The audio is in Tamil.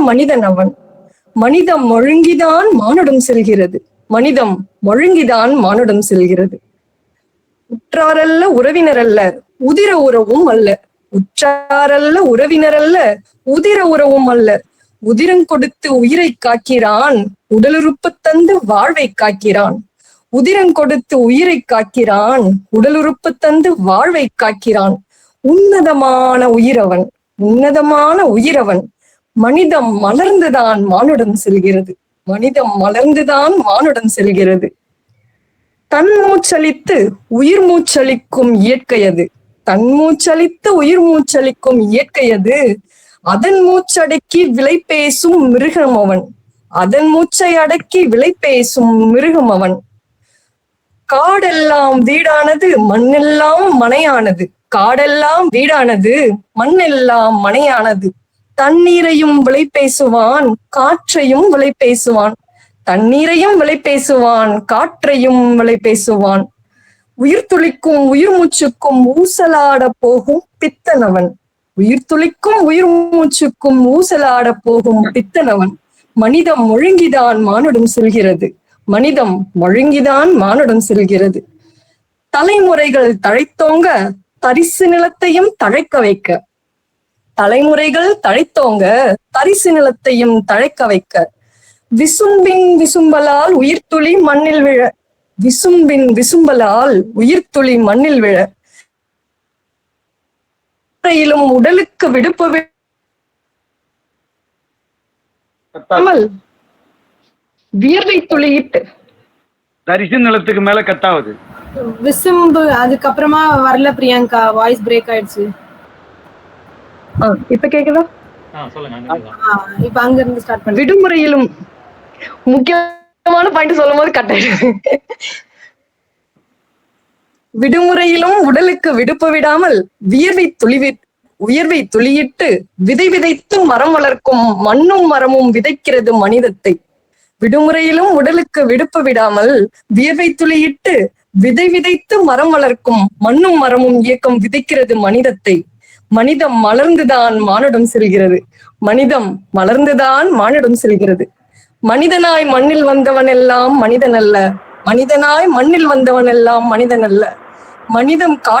மனிதன் அவன். மனிதம் மழுங்கிதான் மானுடம் செல்கிறது. மனிதம் மழுங்கிதான் மானுடம் செல்கிறது. உற்றாரல்ல உறவினரல்ல உதிர உறவும் அல்ல. உற்றாரல்ல உறவினரல்ல உதிர உறவும் அல்ல. உதிரம் கொடுத்து உயிரை காக்கிறான் உடலுறுப்பு தந்து வாழ்வை காக்கிறான். உதிரம் கொடுத்து உயிரை காக்கிறான் உடலுறுப்பு தந்து வாழ்வை காக்கிறான். உன்னதமான உயிரவன் உன்னதமான உயிரவன் மனிதம் மலர்ந்துதான் மானுடம் செல்கிறது. மனிதம் மலர்ந்துதான் மானுடம் செல்கிறது. தன் மூச்சளித்து உயிர் மூச்சளிக்கும் இயற்கையது தன் மூச்சளித்து உயிர் மூச்சளிக்கும் இயற்கையது அதன் மூச்சடக்கி விலை பேசும் மிருகம் அவன். அதன் மூச்சை அடக்கி விலை பேசும் மிருகம் அவன். காடெல்லாம் வீடானது மண்ணெல்லாம் மனையானது. காடெல்லாம் வீடானது மண்ணெல்லாம் மனையானது. தண்ணீரையும் விலை பேசுவான் காற்றையும் விலை பேசுவான் தண்ணீரையும் விலை பேசுவான் காற்றையும் விலை பேசுவான் உயிர் துளிக்கும் உயிர் மூச்சுக்கும் ஊசலாட போகும் பித்தனவன். உயிர் துளிக்கும் உயிர் மூச்சுக்கும் ஊசலாட போகும் பித்தனவன். மனிதம் ஒழுங்கிதான் மானுடம் செல்கிறது. மனிதம் ஒழுங்கிதான் மானுடம் செல்கிறது. தலைமுறைகள் தழைத்தோங்க தரிசு நிலத்தையும் தழைக்க வைக்க. தலைமுறைகள் தழைத்தோங்க தரிசு நிலத்தையும் தழைக்க வைக்க. விசும்பின் விசும்பலால் உயிர்த்துளி மண்ணில் விழ. விசும்பின் விசும்பலால் உயிர்த்துளி மண்ணில் விழ. உடலுக்கு விடுப்பு விடாமல் வியர்வை துளியிட்டு. தரிசு நிலத்துக்கு மேல கட்டாவது விசும்பு அதுக்கப்புறமா வரல பிரியங்கா வாய்ஸ் பிரேக் ஆயிடுச்சு. இப்ப கேக்குதா? இப்ப அங்க இருந்து ஸ்டார்ட் பண்ணி. விடுமுறையிலும் முக்கியமான பாயிண்ட் சொல்லும் போது கட் விடுமுறையிலும் உடலுக்கு விடுப்பு விடாமல் வியர்வை துளிவி உயர்வை துளியிட்டு விதை விதைத்து மரம் வளர்க்கும் மண்ணும் மரமும் விதைக்கிறது மனிதத்தை. விடுமுறையிலும் உடலுக்கு விடுப்பு விடாமல் வியர்வை துளியிட்டு விதை விதைத்து மரம் வளர்க்கும் மண்ணும் மரமும் இயக்கம் விதைக்கிறது மனிதத்தை. மனிதம் மலர்ந்துதான் மானுடம் செல்கிறது. மனிதம் மலர்ந்துதான் மானிடம் செல்கிறது. மனிதனாய் மண்ணில் வந்தவன் எல்லாம் மனிதன் அல்ல மனிதனாய் மண்ணில் வந்தவன் எல்லாம் மனிதன் அல்ல மனிதம் கா